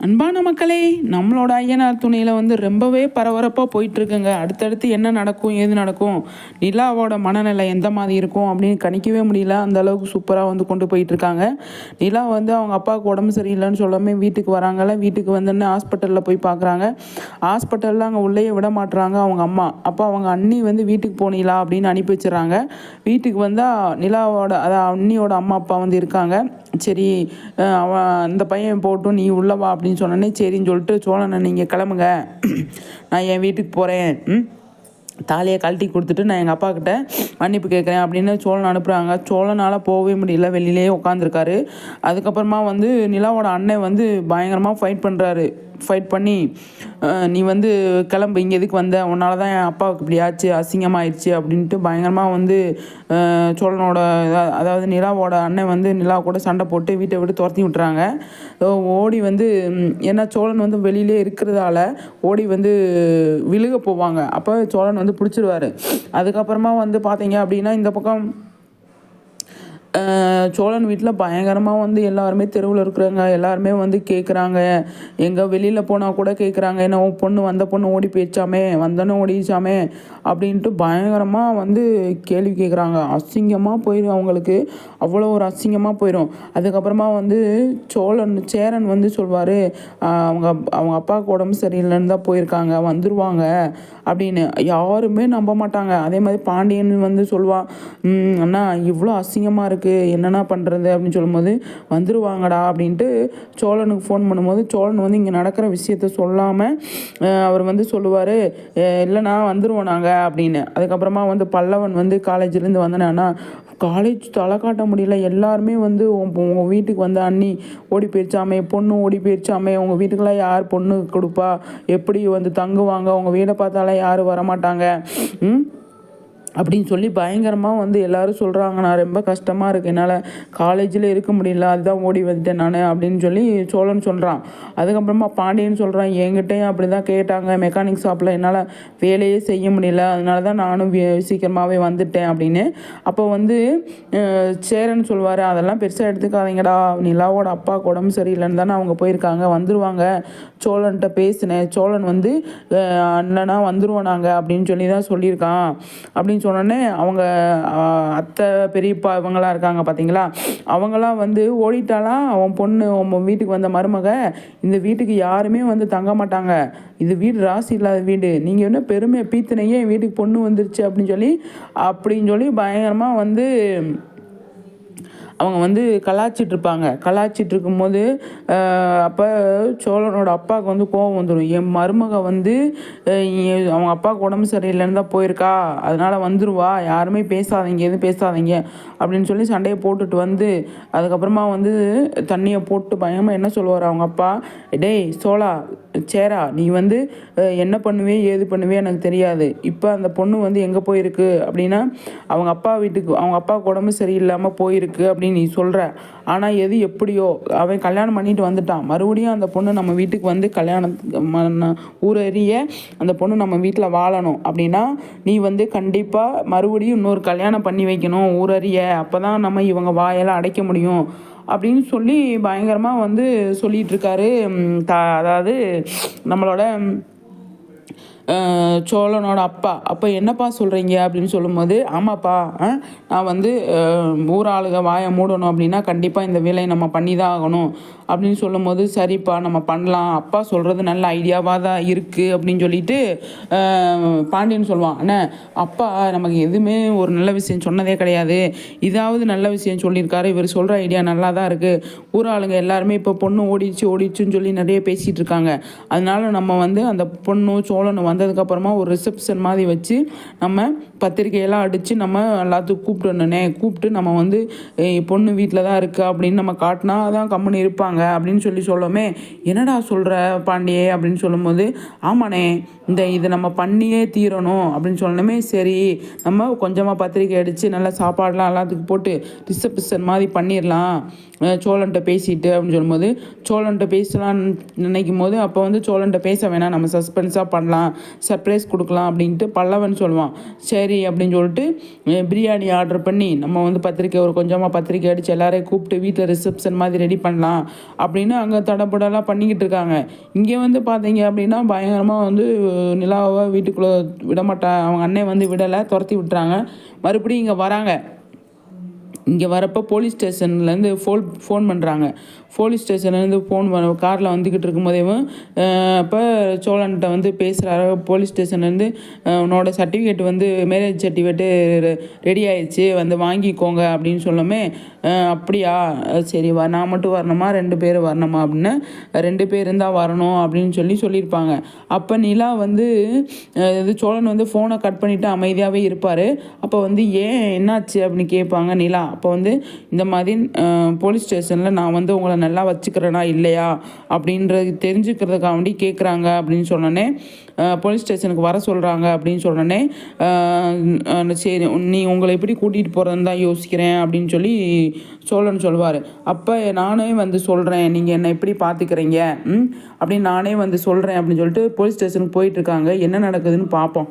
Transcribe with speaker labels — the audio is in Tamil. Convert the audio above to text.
Speaker 1: அன்பான மக்களே நம்மளோட ஐயனார் துணையில் வந்து ரொம்பவே பரபரப்பாக போயிட்டுருக்குங்க. அடுத்தடுத்து என்ன நடக்கும் ஏது நடக்கும் நிலாவோட மனநிலை எந்த மாதிரி இருக்கும் அப்படின்னு கணிக்கவே முடியல. அந்த அளவுக்கு சூப்பராக வந்து கொண்டு போயிட்டுருக்காங்க. நிலா வந்து அவங்க அப்பாவுக்கு உடம்பு சரியில்லைன்னு சொல்லாமல் வீட்டுக்கு வராங்கல்ல வீட்டுக்கு வந்தோடனே ஹாஸ்பிட்டலில் போய் பார்க்குறாங்க ஹாஸ்பிட்டலில் அங்கே உள்ளேயே விட மாட்டுறாங்க அவங்க அம்மா. அப்போ அவங்க அண்ணி வந்து வீட்டுக்கு போனீங்களா அப்படின்னு அனுப்பி வச்சுறாங்க வீட்டுக்கு வந்தால் நிலாவோட அதாவது அண்ணியோட அம்மா அப்பா வந்து இருக்காங்க. சரி அவன் அந்த பையன் போட்டும் நீ உள்ளவா அப்படின்னு சொன்னோன்னே சரின்னு சொல்லிட்டு சோழனை நீங்கள் கிளம்புங்க. நான் என் வீட்டுக்கு போகிறேன் ம்? தாலியை கழட்டி கொடுத்துட்டு நான் எங்கள் அப்பாக்கிட்ட மன்னிப்பு கேட்குறேன் அப்படின்னு சோழன் அனுப்புகிறாங்க சோழனால் போகவே முடியல. வெளியிலேயே உட்காந்துருக்காரு அதுக்கப்புறமா வந்து நிலாவோட அண்ணன் வந்து பயங்கரமாக ஃபைட் பண்ணுறாரு ஃபைட் பண்ணி நீ வந்து கிளம்பு. இங்கே எதுக்கு வந்த? உன்னால தான் என் அப்பாவுக்கு இப்படி ஆச்சு. அசிங்கமாயிடுச்சு அப்படின்ட்டு பயங்கரமாக வந்து சோழனோட அதாவது நிலாவோட அண்ணன் வந்து நிலா கூட சண்டை போட்டு வீட்டை விட்டு துரத்தி விட்டுறாங்க. ஓடி வந்து ஏன்னா சோழன் வந்து வெளியிலே இருக்கிறதால ஓடி வந்து விழுக போவாங்க. அப்போ சோழன் வந்து பிடிச்சிருவாரு. அதுக்கப்புறமா வந்து பார்த்தீங்க அப்படின்னா இந்த பக்கம் சோழன் வீட்டில் பயங்கரமாக வந்து எல்லாருமே தெருவில் இருக்கிறாங்க. எல்லாருமே வந்து கேட்குறாங்க எங்கே வெளியில் போனால் கூட கேட்குறாங்க என்ன உன் பொண்ணு வந்த பொண்ணு ஓடி போயிடுச்சாமே வந்தோன்னே ஓடிச்சாமே அப்படின்ட்டு பயங்கரமாக வந்து கேள்வி கேட்குறாங்க அசிங்கமாக போயிடும் அவங்களுக்கு. அவ்வளோ ஒரு அசிங்கமாக போயிடும் அதுக்கப்புறமா வந்து சோழன் சேரன் வந்து சொல்வார் அவங்க அவங்க அப்பாவுக்கு உடம்பு சரியில்லைன்னு தான் போயிருக்காங்க. வந்துருவாங்க அப்படின்னு. யாருமே நம்ப மாட்டாங்க. அதே மாதிரி பாண்டியன் வந்து சொல்லுவான் அண்ணா இவ்வளோ அசிங்கமாக இருக்குது என்னண்ணா பண்ணுறது அப்படின்னு சொல்லும்போது வந்துருவாங்கடா அப்படின்ட்டு சோழனுக்கு ஃபோன் பண்ணும்போது சோழன் வந்து இங்கே நடக்கிற விஷயத்த சொல்லாமல் அவர் வந்து சொல்லுவார் இல்லைண்ணா வந்துருவோம் நாங்கள் அப்படின்னு. அதுக்கப்புறமா வந்து பல்லவன் வந்து காலேஜ்லேருந்து வந்தனான்னா காலேஜ் தலை காட்ட முடியல எல்லாருமே வந்து உங்கள் வீட்டுக்கு வந்து அண்ணி ஓடி போயிடுச்சாமே பொண்ணு ஓடி போயிடுச்சாமே உங்கள் வீட்டுக்கெல்லாம் யார் பொண்ணு கொடுப்பா? எப்படி வந்து தங்குவாங்க? உங்கள் வீடை பார்த்தாலே யாரும் வரமாட்டாங்க? ம்? அப்படின்னு சொல்லி பயங்கரமாக வந்து எல்லாரும் சொல்கிறாங்க நான் ரொம்ப கஷ்டமாக இருக்கு. என்னால் காலேஜில் இருக்க முடியல. அதுதான் ஓடி வந்துட்டேன் நான் அப்படின்னு சொல்லி சோழன் சொல்கிறான் அதுக்கப்புறமா பாண்டியன் சொல்கிறான் என்கிட்டயும் அப்படி தான் கேட்டாங்க மெக்கானிக் ஷாப்பில் என்னால் வேலையே செய்ய முடியல. அதனால தான் நானும் சீக்கிரமாகவே வந்துட்டேன். அப்படின்னு. அப்போ வந்து சேரன் சொல்வார் அதெல்லாம் பெருசாக எடுத்துக்காதீங்கடா. நிலாவோட அப்பாவுக்கு உடம்பு சரியில்லைன்னு தானே அவங்க போயிருக்காங்க. வந்துடுவாங்க சோழன்கிட்ட பேசினேன். சோழன் வந்து அஹ், அண்ணனா நாங்கள் அப்படின்னு சொல்லி தான் சொல்லியிருக்கான். அப்படின்னு சொன்னோடனே அவங்க அத்தை பெரியப்பா இவங்களாம் இருக்காங்க பார்த்தீங்களா? அவங்களாம் வந்து ஓடிட்டாலாம் அவன் பொண்ணு உன் வீட்டுக்கு வந்த மருமக இந்த வீட்டுக்கு யாருமே வந்து தங்க மாட்டாங்க. இது வீடு ராசி இல்லாத வீடு. நீங்கள் என்ன பெருமையை பீத்தினையே என் வீட்டுக்கு பொண்ணு வந்துருச்சு அப்படின்னு சொல்லி அப்படின்னு சொல்லி பயங்கரமாக வந்து அவங்க வந்து கலாச்சிட்டு இருப்பாங்க கலாச்சிட்டு இருக்கும்போது அப்போ சோழனோட அப்பாவுக்கு வந்து கோவம் வந்துடும் என் மருமக வந்து அவங்க அப்பாவுக்கு உடம்பு சரியில்லைன்னு தான் போயிருக்கா. அதனால வந்துடுவா யாருமே பேசாதீங்க. எதுவும் பேசாதீங்க. அப்படின்னு சொல்லி சண்டையை போட்டுட்டு வந்து அதுக்கப்புறமா வந்து தண்ணியை போட்டு பயமாக என்ன சொல்லுவார் அவங்க அப்பா? டேய் சோழா சேரா நீ வந்து என்ன பண்ணுவே ஏது பண்ணுவே எனக்கு தெரியாது. இப்போ அந்த பொண்ணு வந்து எங்கே போயிருக்கு? அப்படின்னா அவங்க அப்பா வீட்டுக்கு அவங்க அப்பாவுக்கு உடம்பு சரியில்லாமல் போயிருக்கு அப்படின்னு அப்படின்னு நீ சொல்கிற ஆனால் எது எப்படியோ அவன் கல்யாணம் பண்ணிட்டு வந்துட்டான். மறுபடியும் அந்த பொண்ணு நம்ம வீட்டுக்கு வந்து கல்யாணம் ஊரறிய அந்த பொண்ணு நம்ம வீட்டில் வாழணும். அப்படின்னா நீ வந்து கண்டிப்பாக மறுபடியும் இன்னொரு கல்யாணம் பண்ணி வைக்கணும் ஊரறிய. அப்போ தான் நம்ம இவங்க வாயெல்லாம் அடைக்க முடியும். அப்படின்னு சொல்லி பயங்கரமாக வந்து சொல்லிகிட்ருக்காரு த அதாவது நம்மளோட சோழனோட அப்பா. அப்போ என்னப்பா சொல்கிறீங்க அப்படின்னு சொல்லும்போது ஆமாப்பா ஆ, நான் வந்து ஊர் ஆளுக வாயை மூடணும் அப்படின்னா கண்டிப்பாக இந்த வேலையை நம்ம பண்ணி தான் ஆகணும். அப்படின்னு சொல்லும்போது சரிப்பா நம்ம பண்ணலாம். அப்பா சொல்கிறது நல்ல ஐடியாவாக தான் இருக்குது அப்படின்னு சொல்லிட்டு பாண்டியன் சொல்லுவான் அண்ணே அப்பா நமக்கு எதுவுமே ஒரு நல்ல விஷயம் சொன்னதே கிடையாது. இதாவது நல்ல விஷயம் சொல்லியிருக்காரு. இவர் சொல்கிற ஐடியா நல்லா தான் இருக்குது ஊர் ஆளுங்க எல்லாருமே இப்போ பொண்ணு ஓடிச்சு ஓடிச்சுன்னு சொல்லி நிறைய பேசிகிட்டு இருக்காங்க. அதனால நம்ம வந்து அந்த பொண்ணு சோழன் வந்ததுக்கப்புறமா ஒரு ரிசப்ஷன் மாதிரி வச்சு நம்ம பத்திரிக்கையெல்லாம் அடித்து நம்ம எல்லாத்துக்கும் கூப்பிட்டுனே கூப்பிட்டு நம்ம வந்து பொண்ணு வீட்டில் தான் இருக்குது அப்படின்னு நம்ம காட்டினா தான் கம்முன்னு இருப்பாங்க அப்படின்னு சொல்லி சொல்லோமே என்னடா சொல்கிற பாண்டியே? அப்படின்னு சொல்லும்போது ஆமாண்ணே இந்த இதை நம்ம பண்ணியே தீரணும் அப்படின்னு சொல்லணுமே சரி நம்ம கொஞ்சமாக பத்திரிக்கை அடித்து நல்லா சாப்பாடெலாம் எல்லாத்துக்கும் போட்டு ரிசப்ஷன் மாதிரி பண்ணிடலாம் சோழன்கிட்ட சோழன்ட்ட பேசிட்டு அப்படின்னு சொல்லும்போது சோழன்ட்ட பேசலாம்னு நினைக்கும் போது அப்போ வந்து சோழன்ட்ட பேச வேணாம் நம்ம சஸ்பென்ஸாக பண்ணலாம் சர்ப்ரைஸ் கொடுக்கலாம் அப்படின்ட்டு பல்லவன் சொல்லுவான். சரி அப்படின்னு சொல்லிட்டு பிரியாணி ஆர்டர் பண்ணி நம்ம வந்து பத்திரிக்கை ஒரு கொஞ்சமாக பத்திரிக்கை அடித்து எல்லாரையும் கூப்பிட்டு வீட்டில் ரிசப்ஷன் மாதிரி ரெடி பண்ணலாம் அப்படின்னு அங்கே தடப்படலாம் பண்ணிக்கிட்டு இருக்காங்க. இங்கே வந்து பார்த்தீங்க அப்படின்னா பயங்கரமாக வந்து நிலாவை வீட்டுக்குள்ளே விட மாட்டா அவங்க அண்ணன் வந்து விடலை துரத்தி விட்டுறாங்க. மறுபடியும் இங்கே வராங்க. இங்கே வரப்போ போலீஸ் ஸ்டேஷன்லேருந்து ஃபோன் ஃபோன் பண்ணுறாங்க போலீஸ் ஸ்டேஷன்லேருந்து ஃபோன் பண்ண காரில் வந்துக்கிட்டு இருக்கும்போதேவும் இப்போ சோழன்கிட்ட வந்து பேசுகிறாரு போலீஸ் ஸ்டேஷன்லேருந்து உன்னோட சர்டிஃபிகேட் வந்து மேரேஜ் சர்டிஃபிகேட்டு ரெடி ஆயிடுச்சு. வந்து வாங்கிக்கோங்க அப்படின்னு சொல்லமே அப்படியா? சரி வா நான் மட்டும் வரணுமா? ரெண்டு பேர் வரணுமா அப்படின்னு ரெண்டு பேர் இருந்தால் வரணும் அப்படின்னு சொல்லி சொல்லியிருப்பாங்க. அப்போ நிலா வந்து இது சோழன் வந்து ஃபோனை கட் பண்ணிவிட்டு அமைதியாகவே இருப்பார். அப்போ வந்து ஏன் என்னாச்சு அப்படின்னு கேட்பாங்க நிலா. அப்போ வந்து இந்த மாதிரி போலீஸ் ஸ்டேஷனில் நான் வந்து உங்களை நல்லா வச்சுக்கிறேனா இல்லையா? அப்படின்றது தெரிஞ்சுக்கிறதுக்காக வேண்டி கேட்குறாங்க அப்படின்னு சொன்னோன்னே போலீஸ் ஸ்டேஷனுக்கு வர சொல்கிறாங்க அப்படின்னு சொன்னோன்னே சரி நீ உங்களை எப்படி கூட்டிகிட்டு போகிறதுன்னு தான் யோசிக்கிறேன் அப்படின்னு சொல்லி சோழன் சொல்வார். அப்போ நானே வந்து சொல்கிறேன் நீங்கள் என்னை எப்படி பார்த்துக்கிறீங்க ம்? அப்படின்னு நானே வந்து சொல்கிறேன் அப்படின்னு சொல்லிட்டு போலீஸ் ஸ்டேஷனுக்கு போயிட்டுருக்காங்க என்ன நடக்குதுன்னு பார்ப்போம்